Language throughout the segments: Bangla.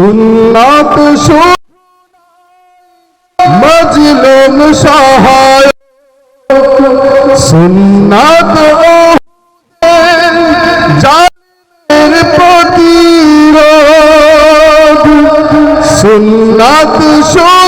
সুন্নাত মজলুম সহায় সুন্নাত জালের প্রতিরোধ। সুন্নাত শুধু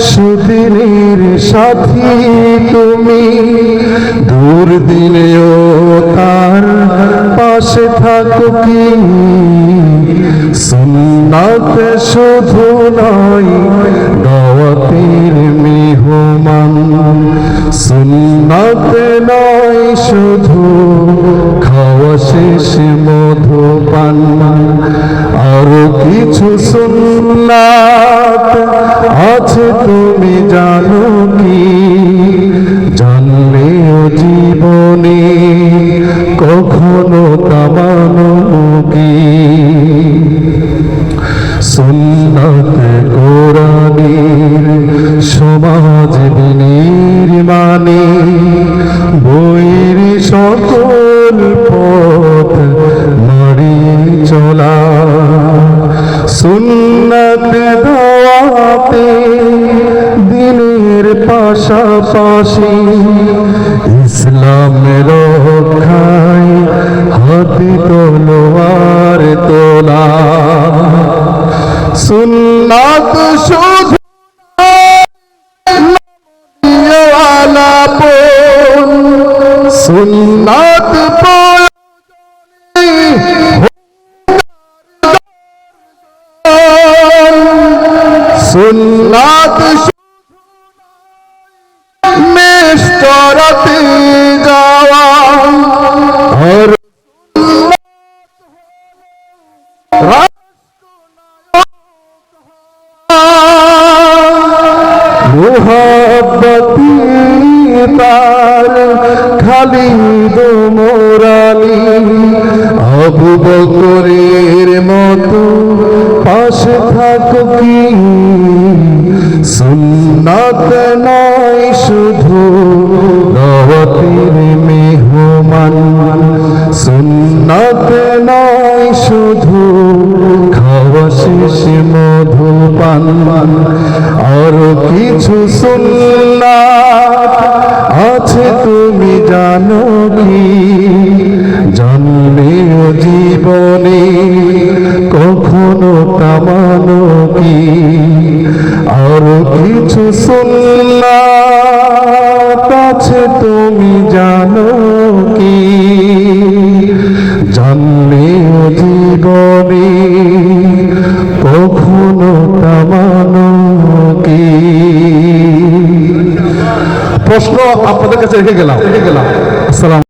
সুদিনের সাথী তুমি দূর দিনেও তার পাশে থাকো কি? সুন্নাত শুধু নয়, দাওয়াতের মেহমান। সুন্নাত নয়, শুধু খাওয়া মধু মধুপান। আরও কিছু সুন্নাত আছে তুমি জানো কি জানলেও জীবনে কখনো কামানো কি সুন্নত কোরআনের পাশাপাশি ইসলামের রক্ষায় হাতে তলোয়ার তোলা। সুন্নাত শুধু সুন্নাত সুন্নাত মোহাব্বতি তার খালি মোরালি আবু বকরের মতো পাশে থাকো কি? সুন্নাত নয় শুধু দাওয়াতের মেহমান। সুন্নাত আরও কিছু সুন্না আছে, তুমি জানো কি? জানলেও জীবনে কখনো তামানো কি? আরও কিছু সুন্না আছে প্রশ্ন আপনাদের কাছে রেখে গেলাম। রেখে গেলাম। আসসালাম